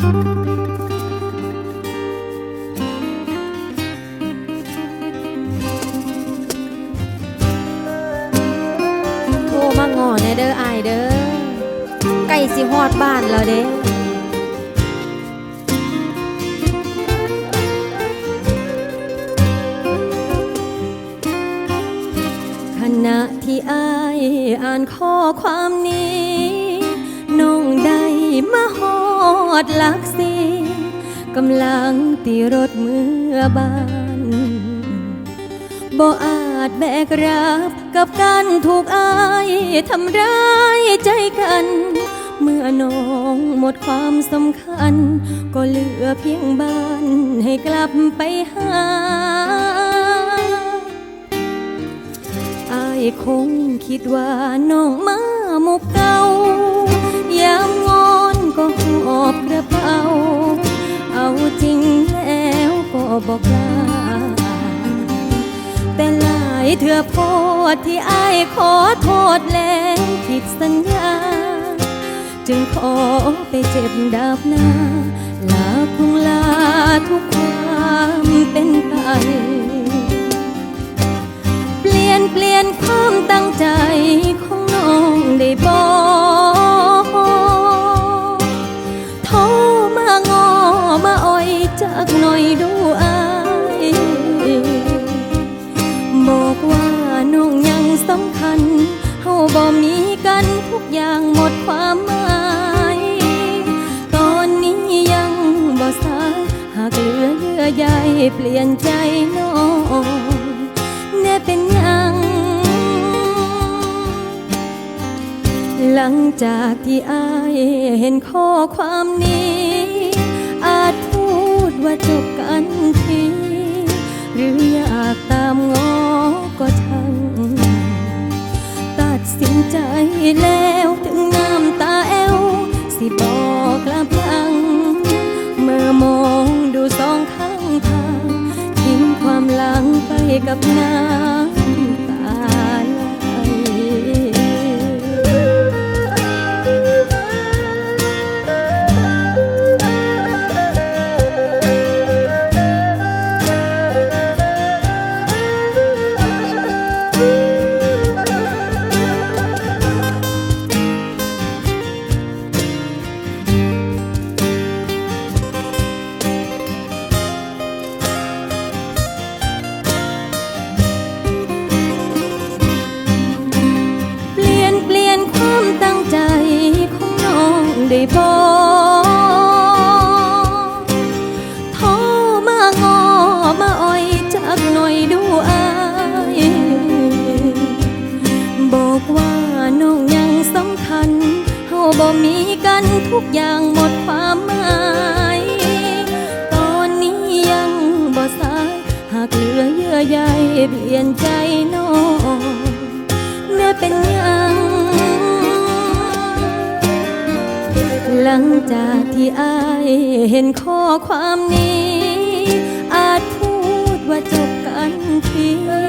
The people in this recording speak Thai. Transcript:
โทรมาง้อแน่เด้ออายเด้อใกล้สิฮอดบ้านแล้วเด้ขณะที่อายอ่านข้อความนี้ น้องได้มาฮอ ดลักสีกำลังตีรถเมื่อบานบ่อาจแบกรับกับการถูกอายทำร้ายใจกัน เมื่อน้องหมดความสำคัญ ก็เหลือเพียงบ้านให้กลับไปหาอายคงคิดว่าน้องมาหมุก เถื่อโพดที่อายขอโทษแล้วผิดสัญญา จึงขอไปเจ็บดาบหน้า ลาคงลาทุกความเป็นไป เปลี่ยนเปลี่ยนความตั้งใจของน้องได้บอกโทรมางอมาอ่อยจากหน่อยดูอา เปลี่ยนใจน้องแน่เป็นยัง หลังจากที่อายเห็นข้อความนี้ อาจพูดว่าจบกันทีหรืออยากตามง้อก็ช่างตัดสินใจแล้วถึงน้ำตาแอวสิบอกกลับหลังเมื่อมอง กับน้ำ ได้บอกโทรมางอมาอ่อยจากหน่อยดูอายบอกว่าน้องยังสำคัญเฮาบ่มีกันทุกอย่างหมดความหมายตอนนี้ยังบ่สายหากเหลือเยื่อใยเปลี่ยนใจน้องแน่เป็นยัง หลังจากที่อายเห็นข้อความนี้ อาจพูดว่าจบกันทีห